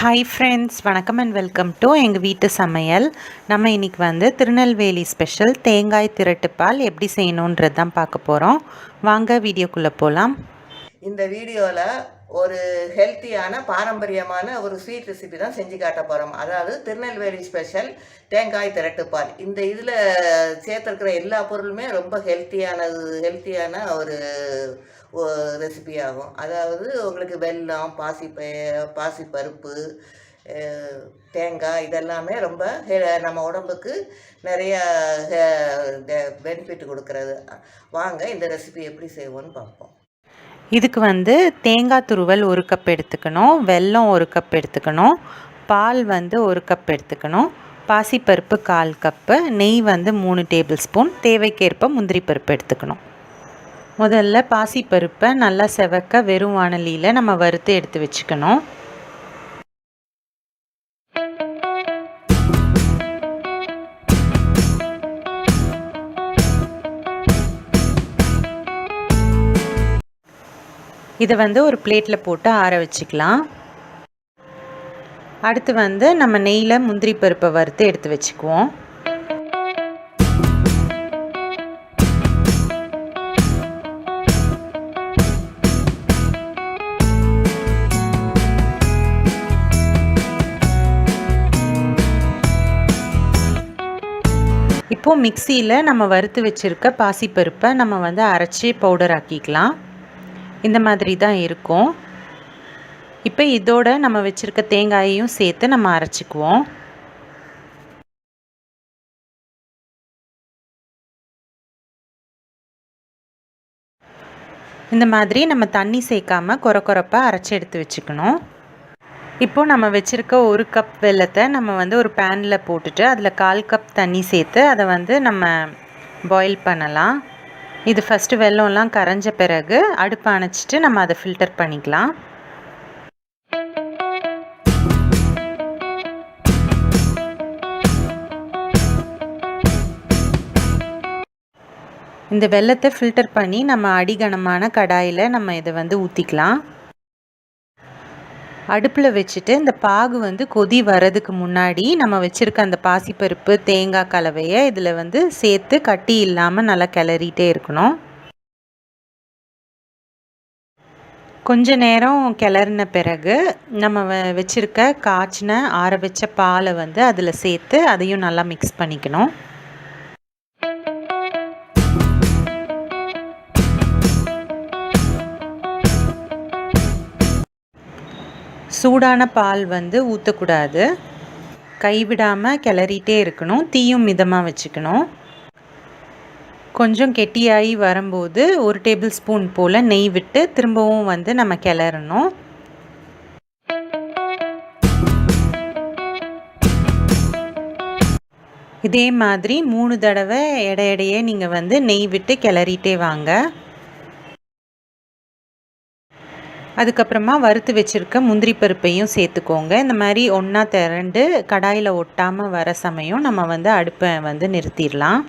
Hi friends வணக்கம் and welcome to எங்கள் வீட்டு சமையல். நம்ம இன்றைக்கி வந்து திருநெல்வேலி ஸ்பெஷல் தேங்காய் திரட்டுப்பால் எப்படி செய்யணுன்றது தான் பார்க்க போகிறோம் வாங்க வீடியோக்குள்ளே போகலாம் இந்த வீடியோவில் ஒரு ஹெல்த்தியான பாரம்பரியமான ஒரு ஸ்வீட் ரெசிபி தான் செஞ்சு காட்ட போகிறோம் அதாவது திருநெல்வேலி ஸ்பெஷல் தேங்காய் திரட்டுப்பால் இந்த இதில் சேர்த்துருக்கிற எல்லா பொருளுமே ரொம்ப ஹெல்த்தியானது ஹெல்த்தியான ஒரு ரெசிபி ஆகும். அதாவது உங்களுக்கு வெல்லம் பாசி பாசி பருப்பு தேங்காய் இதெல்லாமே ரொம்ப நம்ம உடம்புக்கு நிறையா பெனிஃபிட் கொடுக்கறது. வாங்க இந்த ரெசிபி எப்படி செய்வோன்னு பார்ப்போம். இதுக்கு வந்து தேங்காய் துருவல் ஒரு கப் எடுத்துக்கணும் வெல்லம் ஒரு கப் எடுத்துக்கணும் பால் வந்து ஒரு கப் எடுத்துக்கணும் பாசிப்பருப்பு கால் கப்பு நெய் வந்து மூணு டேபிள் ஸ்பூன் தேவைக்கேற்ப முந்திரி பருப்பு எடுத்துக்கணும். முதல்ல பாசிப்பருப்பை நல்லா செவக்க வெறும் வானலியில் நம்ம வறுத்து எடுத்து வச்சுக்கணும். இதை வந்து ஒரு பிளேட்டில் போட்டு ஆற வச்சுக்கலாம். அடுத்து வந்து நம்ம நெய்யில் முந்திரி பருப்பை வறுத்து எடுத்து வச்சுக்குவோம். இப்போது மிக்சியில் நம்ம வறுத்து வச்சுருக்க பாசிப்பருப்பை நம்ம வந்து அரைச்சி பவுடர் ஆக்கிக்கலாம். இந்த மாதிரி தான் இருக்கும். இப்போ இதோட நம்ம வச்சுருக்க தேங்காயையும் சேர்த்து நம்ம அரைச்சிக்குவோம். இந்த மாதிரி நம்ம தண்ணி சேர்க்காம குறை குறைப்பாக அரைச்சி எடுத்து வச்சுக்கணும். இப்போது நம்ம வச்சுருக்க ஒரு கப் வெல்லத்தை நம்ம வந்து ஒரு பேனில் போட்டுட்டு அதில் கால் கப் தண்ணி சேர்த்து அதை வந்து நம்ம பாயில் பண்ணலாம். இது ஃபஸ்ட்டு வெல்லம்லாம் கரைஞ்ச பிறகு அடுப்பை அணைச்சிட்டு நம்ம அதை ஃபில்டர் பண்ணிக்கலாம். இந்த வெல்லத்தை ஃபில்டர் பண்ணி நம்ம அடிகனமான கடாயில் நம்ம இதை வந்து ஊற்றிக்கலாம் அடுப்பில் வச்சுட்டு இந்த பாகு வந்து கொதி வர்றதுக்கு முன்னாடி நம்ம வச்சுருக்க அந்த பாசிப்பருப்பு தேங்காய் கலவையை இதில் வந்து சேர்த்து கட்டி இல்லாமல் நல்லா கிளறிட்டே இருக்கணும். கொஞ்ச நேரம் கிளறின பிறகு நம்ம வ வச்சுருக்க காய்ச்சின ஆற வச்ச பாலை வந்து அதில் சேர்த்து அதையும் நல்லா மிக்ஸ் பண்ணிக்கணும். சூடான பால் வந்து ஊற்றக்கூடாது கைவிடாமல் கிளறிட்டே இருக்கணும். தீயும் மிதமாக வச்சுக்கணும். கொஞ்சம் கெட்டியாகி வரும்போது ஒரு டேபிள் ஸ்பூன் போல் நெய் விட்டு திரும்பவும் வந்து நம்ம கிளறணும். இதே மாதிரி மூணு தடவை இடையிடையே நீங்கள் வந்து நெய் விட்டு கிளறிட்டே வாங்க. அதுக்கப்புறமா வறுத்து வச்சுருக்க முந்திரி பருப்பையும் சேர்த்துக்கோங்க. இந்த மாதிரி ஒன்றா திரண்டு கடாயில் ஒட்டாமல் வர சமயம் நம்ம வந்து அடுப்பை வந்து நிறுத்திடலாம்.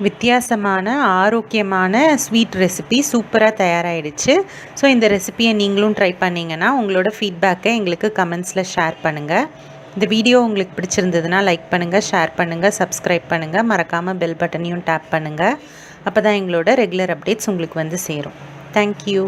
வித்தியாசமான ஆரோக்கியமான ஸ்வீட் ரெசிபி சூப்பராக தயாராகிடுச்சு ஸோ இந்த ரெசிபியை நீங்களும் ட்ரை பண்ணிங்கன்னா உங்களோட ஃபீட்பேக்கை எங்களுக்கு கமெண்ட்ஸில் ஷேர் பண்ணுங்கள் இந்த வீடியோ உங்களுக்கு பிடிச்சிருந்ததுன்னா லைக் பண்ணுங்கள் ஷேர் பண்ணுங்கள் சப்ஸ்கிரைப் பண்ணுங்கள் மறக்காமல் பெல் பட்டனையும் டேப் பண்ணுங்கள் அப்போ தான் எங்களோட ரெகுலர் அப்டேட்ஸ் உங்களுக்கு வந்து சேரும். தேங்க்யூ